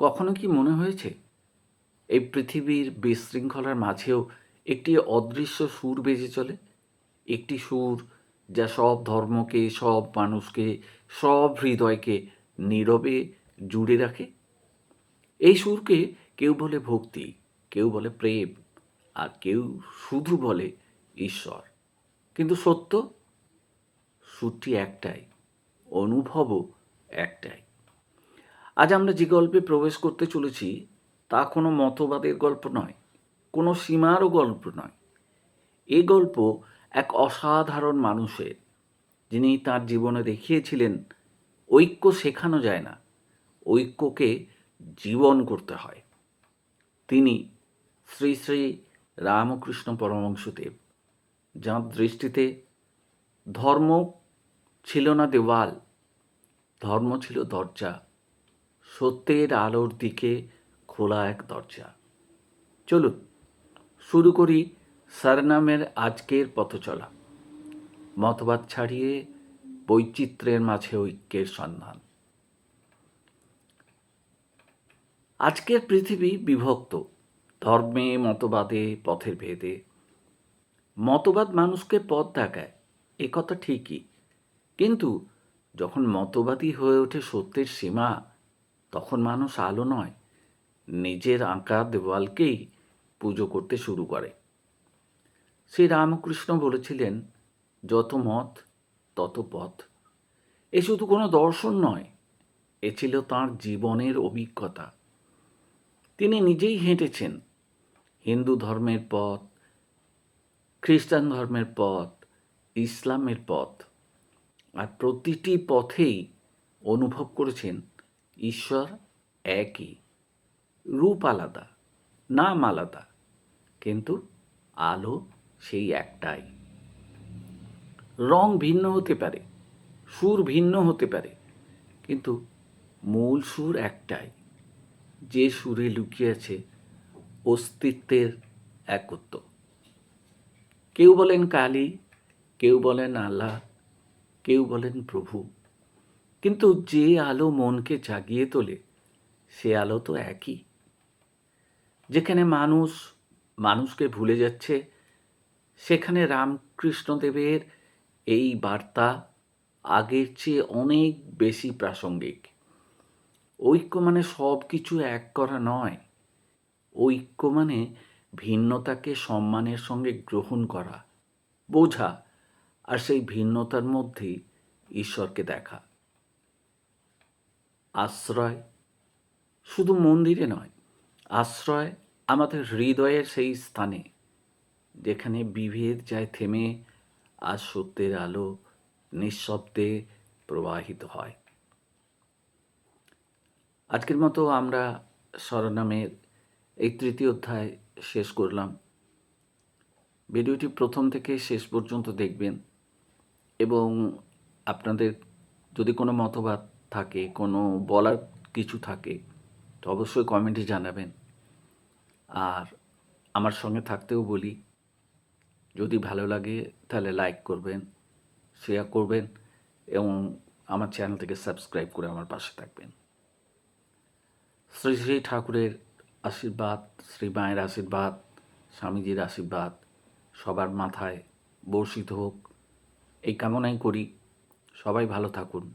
কখনো কি মনে হয়েছে? এই পৃথিবীর বিশৃঙ্খলার মাঝেও একটি অদৃশ্য সুর বেজে চলে? একটি সুর যা সব ধর্মকে, সব মানুষকে, সব হৃদয়কে নীরবে জুড়ে রাখে? এই সুরকে কেউ বলে ভক্তি, কেউ বলে প্রেম, আর কেউ শুধু বলে ঈশ্বর। কিন্তু সত্য? সুরটি একটাই, অনুভবও একটাই। আজ আমরা যে গল্পে প্রবেশ করতে চলেছি, তা কোনো মতবাদের গল্প নয়, কোনো সীমারও গল্প নয়। এ গল্প এক অসাধারণ মানুষের, যিনি তার জীবনে দেখিয়েছিলেন, ঐক্য শেখানো যায় না, ঐক্যকে জীবন করতে হয়। তিনি শ্রী শ্রী রামকৃষ্ণ পরমংশদেব যাঁর দৃষ্টিতে ধর্ম ছিল না দেওয়াল, ধর্ম ছিল দরজা সত্যের আলোর দিকে খোলা এক দরজা। চলুন, শুরু করি সারনামের আজকের পথ চলা মতবাদ ছাড়িয়ে বৈচিত্র্যের মাঝে ঐক্যের সন্ধান। আজকের পৃথিবী বিভক্ত, ধর্মে, মতবাদে, পথের ভেদে। মতবাদ মানুষকে পথ দেখায়, এ কথা ঠিকই। কিন্তু যখন মতবাদী হয়ে ওঠে সত্যের সীমা তখন মানুষ আলো নয়, নিজের আঁকা দেওয়ালকেই পুজো করতে শুরু করে। শ্রী রামকৃষ্ণ বলেছিলেন, যত মত, তত পথ। এ শুধু কোনো দর্শন নয়, এ ছিল তাঁর জীবনের অভিজ্ঞতা। তিনি নিজেই হেঁটেছেন, হিন্দু ধর্মের পথ, খ্রিস্টান ধর্মের পথ, ইসলামের পথ, আর প্রতিটি পথেই অনুভব করেছেন ঈশ্বর একই, রূপ আলাদা, নাম আলাদা, কিন্তু আলো সেই একটাই। রং ভিন্ন হতে পারে, সুর ভিন্ন হতে পারে, কিন্তু মূল সুর একটাই। যে সুরে লুকিয়ে আছে অস্তিত্বের একত্ব। কেউ বলেন কালী, কেউ বলেন আল্লাহ কেউ বলেন প্রভু। কিন্তু যে আলো মনকে জাগিয়ে তোলে, সে আলো তো একই। যেখানে মানুষ, মানুষকে ভুলে যাচ্ছে, সেখানে রামকৃষ্ণদেবের এই বার্তা আগের চেয়ে অনেক বেশি প্রাসঙ্গিক। ঐক্য মানে সব কিছু এক করা নয়। ঐক্য মানে ভিন্নতাকে সম্মানের সঙ্গে গ্রহণ করা, বোঝা, আর সেই ভিন্নতার মধ্যেই ঈশ্বরকে দেখা। আশ্রয় শুধু মন্দিরে নয়, আশ্রয় আমাদের হৃদয়ের সেই স্থানে যেখানে বিভেদ যায় থেমে আর সত্যের আলো নিঃশব্দে প্রবাহিত হয়। আজকের মতো আমরা স্বরনামের এই তৃতীয় অধ্যায় শেষ করলাম। ভিডিওটি প্রথম থেকে শেষ পর্যন্ত দেখবেন এবং আপনাদের যদি কোনো মতবাদ থাকে, কোনো বলার কিছু থাকে, তো অবশ্যই কমেন্টে জানাবেন। আর আমার সঙ্গে থাকতেও বলি, যদি ভালো লাগে তাহলে লাইক করবেন শেয়ার করবেন এবং আমার চ্যানেল থেকে সাবস্ক্রাইব করে আমার পাশে থাকবেন। শ্রী শ্রী ঠাকুরের আশীর্বাদ, শ্রী মায়ের আশীর্বাদ, স্বামীজির আশীর্বাদ সবার মাথায় বর্ষিত হোক। এই কামনাই করি। সবাই ভালো থাকুন।